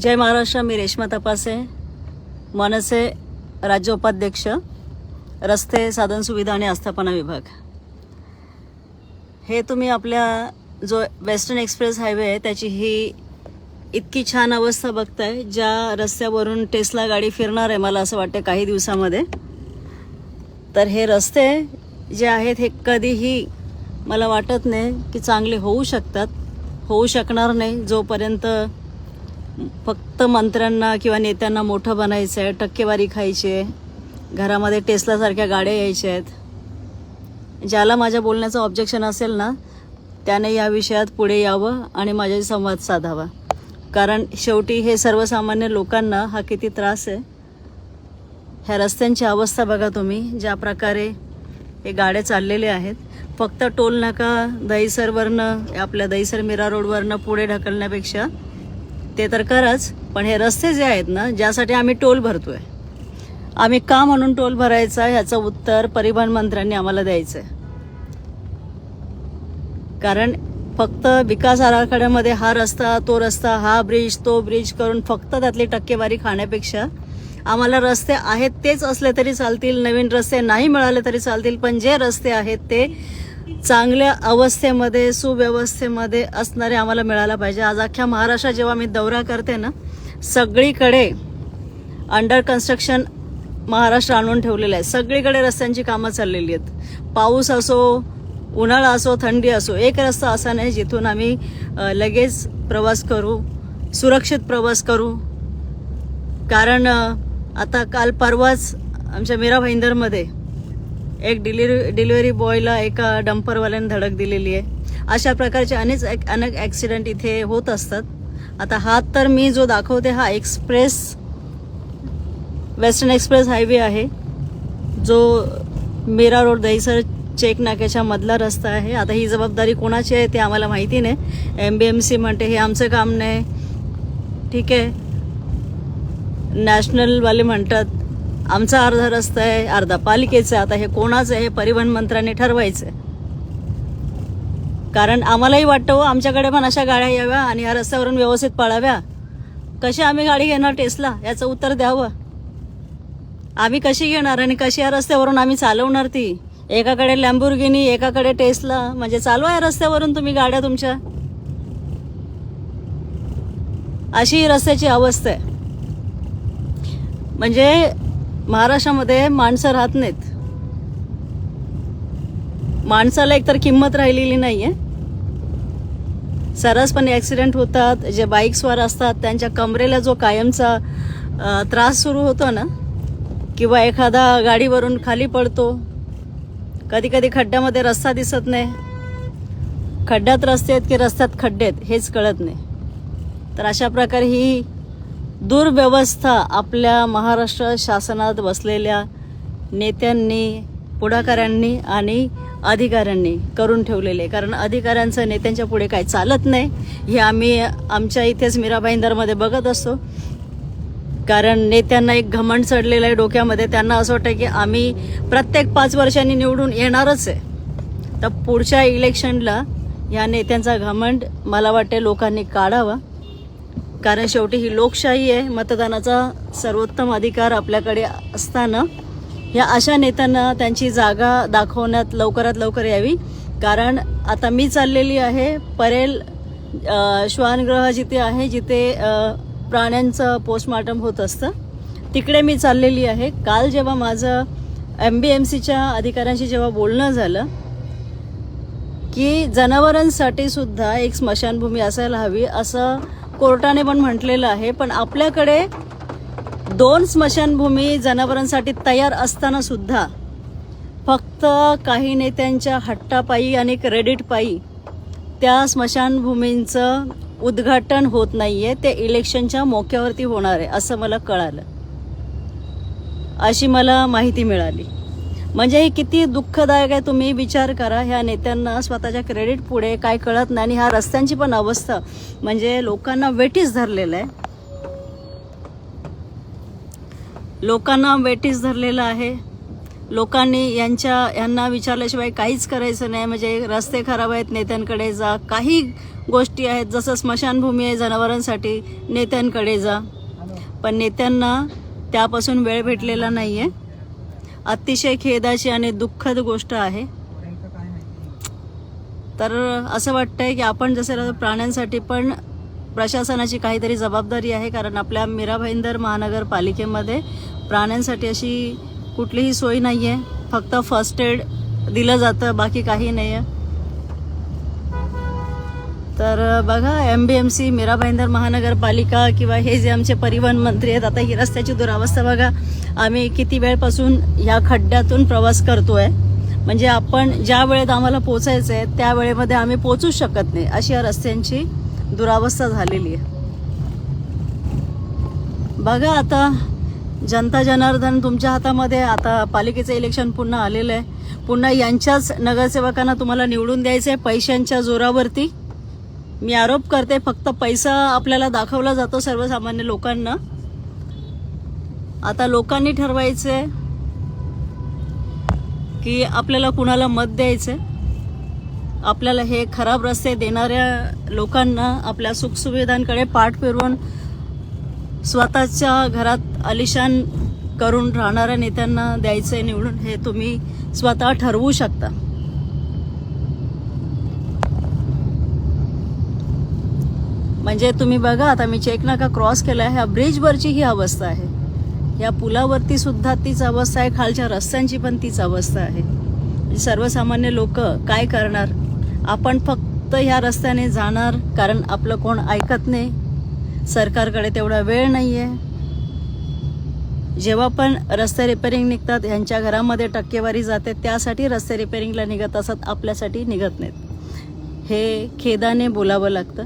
जय महाराष्ट्र मी रेश्मा तपासे. मनसे राज्य उपाध्यक्ष रस्ते साधन सुविधा आणि आस्थापना विभाग. हे तुम्ही आपल्या जो वेस्टर्न एक्सप्रेस हायवे आहे त्याची ही इतकी छान अवस्था बघताय ज्या रस्त्यावरून टेस्ला गाडी फिरणार आहे मला असं वाटतं काही दिवसामध्ये. तर हे रस्ते जे आहेत हे कधीही मला वाटत नाही की चांगले होऊ शकतात होऊ शकणार नाही जोपर्यंत फक्त मंत्र्यांना किंवा नेत्यांना मोठं बनायचं आहे टक्केवारी खायची आहे. घरामध्ये टेस्लासारख्या गाड्या यायच्या आहेत. ज्याला माझ्या बोलण्याचं ऑब्जेक्शन असेल ना त्याने या विषयात पुढे यावं आणि माझ्याशी संवाद साधावा. कारण शेवटी हे सर्वसामान्य लोकांना हा किती त्रास आहे? ह्या रस्त्यांची अवस्था बघा तुम्ही ज्या प्रकारे हे गाड्या चाललेल्या आहेत. फक्त टोल नाका दहीसरवरनं आपल्या दहीसर मीरा रोडवरनं पुढे ढकलण्यापेक्षा ते तर खरंच पण हे रस्ते जे आहेत ना ज्यासाठी आम्ही टोल भरतोय. आम्ही का म्हणून टोल भरायचा ह्याचं उत्तर परिवहन मंत्र्यांनी आम्हाला द्यायचं आहे कारण फक्त विकास आराखड्यामध्ये हा रस्ता तो रस्ता हा ब्रिज तो ब्रिज करून फक्त त्यातली टक्केवारी खाण्यापेक्षा आम्हाला रस्ते आहेत तेच असले तरी चालतील नवीन रस्ते नाही मिळाले तरी चालतील पण जे रस्ते आहेत ते चांगल्या अवस्थेमध्ये सुव्यवस्थेमध्ये असणारे आम्हाला मिळायला पाहिजे. आज अख्ख्या महाराष्ट्रात जेव्हा मी दौरा करते ना सगळीकडे अंडर कन्स्ट्रक्शन महाराष्ट्र आणून ठेवलेलं आहे. सगळीकडे रस्त्यांची कामं चाललेली आहेत. पाऊस असो उन्हाळा असो थंडी असो एक रस्ता असा नाही जिथून आम्ही लगेच प्रवास करू सुरक्षित प्रवास करू. कारण आता काल परवाच आमच्या मीरा भाईंदरमध्ये एक डिलिव्हरी डिलिव्हरी बॉयला एका डंपरवाल्याने धडक दिलेली आहे. अशा प्रकारचे अनेक अनेक ॲक्सिडेंट इथे होत असतात. आता हा तर मी जो दाखवते हा एक्सप्रेस वेस्टर्न एक्सप्रेस हायवे आहे. जो मीरा रोड दहीसर चेक नाक्याच्या मधला रस्ता आहे. आता ही जबाबदारी कोणाची आहे ते आम्हाला माहिती नाही. एम बी एम सी म्हणते हे आमचं काम नाही. ठीक आहे. नॅशनलवाले म्हणतात आमचा अर्धा रस्ता आहे अर्धा पालिकेचा आता हे कोणाचं आहे हे परिवहन मंत्र्यांनी ठरवायचं आहे कारण आम्हालाही वाटतं हो, आमच्याकडे पण अशा गाड्या याव्या आणि या रस्त्यावरून व्यवस्थित पळाव्या. कशी आम्ही गाडी घेणार टेस्ला याचं उत्तर द्यावं. आम्ही कशी घेणार आणि कशी या रस्त्यावरून आम्ही चालवणार ती? एकाकडे लॅम्बुर्गिनी एकाकडे टेस्ला म्हणजे चालवा या रस्त्यावरून तुम्ही गाड्या तुमच्या. अशी रस्त्याची अवस्था आहे. म्हणजे महाराष्ट्रामध्ये माणसं राहत नाहीत. माणसाला एकतर किंमत राहिलेली नाही आहे सरसपणे ॲक्सिडेंट होतात जे बाईक असतात त्यांच्या कमरेला जो कायमचा त्रास सुरू होतो ना किंवा एखादा गाडीवरून खाली पडतो कधी कधी खड्ड्यामध्ये रस्ता दिसत नाही. खड्ड्यात रस्ते आहेत की रस्त्यात खड्डे आहेत हेच कळत नाही. तर अशा प्रकारे ही दुर्व्यवस्था आपल्या महाराष्ट्र शासनात बसलेल्या नेत्यांनी पुढाकाऱ्यांनी आणि अधिकाऱ्यांनी करून ठेवलेले. आहे. कारण अधिकाऱ्यांचं नेत्यांच्या पुढे काही चालत नाही हे आम्ही आमच्या इथेच मीराबाईंदरमध्ये बघत असतो. कारण नेत्यांना एक घमंड चढलेलं आहे डोक्यामध्ये. त्यांना असं वाटतं की आम्ही प्रत्येक पाच वर्षांनी निवडून येणारच आहे. तर पुढच्या इलेक्शनला या नेत्यांचा घमंड मला वाटते लोकांनी काढावा. कारण शेवटी ही लोकशाही आहे मतदानाचा सर्वोत्तम अधिकार आपल्याकडे असताना ह्या अशा नेत्यांना त्यांची जागा दाखवण्यात लवकरात लवकर यावी. कारण आता मी चाललेली आहे परेल श्वानग्रह जिथे आहे जिथे प्राण्यांचं पोस्टमार्टम होत असतं. तिकडे मी चाललेली आहे. काल जेव्हा माझं एम बी एम सीच्या अधिकाऱ्यांशी जेव्हा बोलणं झालं की जनावरांसाठी सुद्धा एक स्मशानभूमी असायला हवी असं कोर्टाने पण म्हटलेलं आहे पण आपल्याकडे दोन स्मशानभूमी जनावरांसाठी तयार असताना सुद्धा फक्त काही नेत्यांच्या हट्टापायी आणि क्रेडिट पायी त्या स्मशानभूमींचं उद्घाटन होत नाही आहे ते इलेक्शनच्या मोक्यावरती होणार आहे असं मला कळालं. अशी मला माहिती मिळाली. म्हणजे हे किती दुःखदायक आहे तुम्ही विचार करा. ह्या नेत्यांना स्वतःच्या क्रेडिट पुढे काय कळत नाही आणि ह्या रस्त्यांची पण अवस्था म्हणजे लोकांना वेटीस धरलेलं आहे. लोकांना वेटीस धरलेलं आहे. लोकांनी यांच्या यांना विचारल्याशिवाय काहीच करायचं नाही. म्हणजे रस्ते खराब आहेत नेत्यांकडे जा. काही गोष्टी आहेत जसं स्मशानभूमी आहे जनावरांसाठी नेत्यांकडे जा. पण नेत्यांना त्यापासून वेळ भेटलेला नाही आहे अतिशय खेदाची आणि दुःखद गोष्ट आहे. तर असं वाटतंय की आपण जसं प्राण्यांसाठी पण प्रशासनाची काहीतरी जबाबदारी आहे कारण आपल्या मीरा भाईंदर महानगरपालिकेमध्ये प्राण्यांसाठी अशी कुठलीही सोय नाही आहे फक्त फर्स्ट एड दिलं जातं बाकी काही नाही आहे तर बघा M B M C Mira Bhayandar महानगरपालिका किंवा हे जे आमचे परिवहन मंत्री आहेत आता ही रस्त्याची दुरावस्था बघा. आम्ही किती वेळपासून ह्या खड्ड्यातून प्रवास करतोय? म्हणजे आपण ज्या वेळेत आम्हाला पोचायचं आहे त्या वेळेमध्ये आम्ही पोचूच शकत नाही. अशी या रस्त्यांची दुरावस्था झालेली आहे. बघा आता जनता जनार्दन तुमच्या हातामध्ये आता पालिकेचं इलेक्शन पुन्हा आलेलं आहे. पुन्हा यांच्याच नगरसेवकांना तुम्हाला निवडून द्यायचं आहे पैशांच्या जोरावरती. मी आरोप करते फक्त पैसा आपल्याला दाखवला जातो सर्वसामान्य लोकांना. आता लोकांनी ठरवायचं की आपल्याला कुणाला मत द्यायचं. आपल्याला हे खराब रस्ते देणाऱ्या लोकांना आपल्या सुखसुविधांकडे पाठ फिरवून स्वतःच्या घरात आलिशान करून राहणाऱ्या नेत्यांना द्यायचं निवडून हे तुम्ही स्वतः ठरवू शकता. म्हणजे तुम्ही बघा आता मी चेक नाका क्रॉस केला ह्या ब्रिजवरची ही अवस्था आहे. या पुलावरती सुद्धा तीच अवस्था आहे. खालच्या रस्त्यांची पण तीच अवस्था आहे. म्हणजे सर्वसामान्य लोक काय करणार? आपण फक्त ह्या रस्त्याने जाणार कारण आपलं कोण ऐकत नाही. सरकारकडे तेवढा वेळ नाही आहे जेव्हा पण रस्ते रिपेरिंग निघतात ह्यांच्या घरामध्ये टक्केवारी जाते त्यासाठी रस्ते रिपेरिंगला निघत असत आपल्यासाठी निघत नाहीत. हे खेदाने बोलावं लागतं.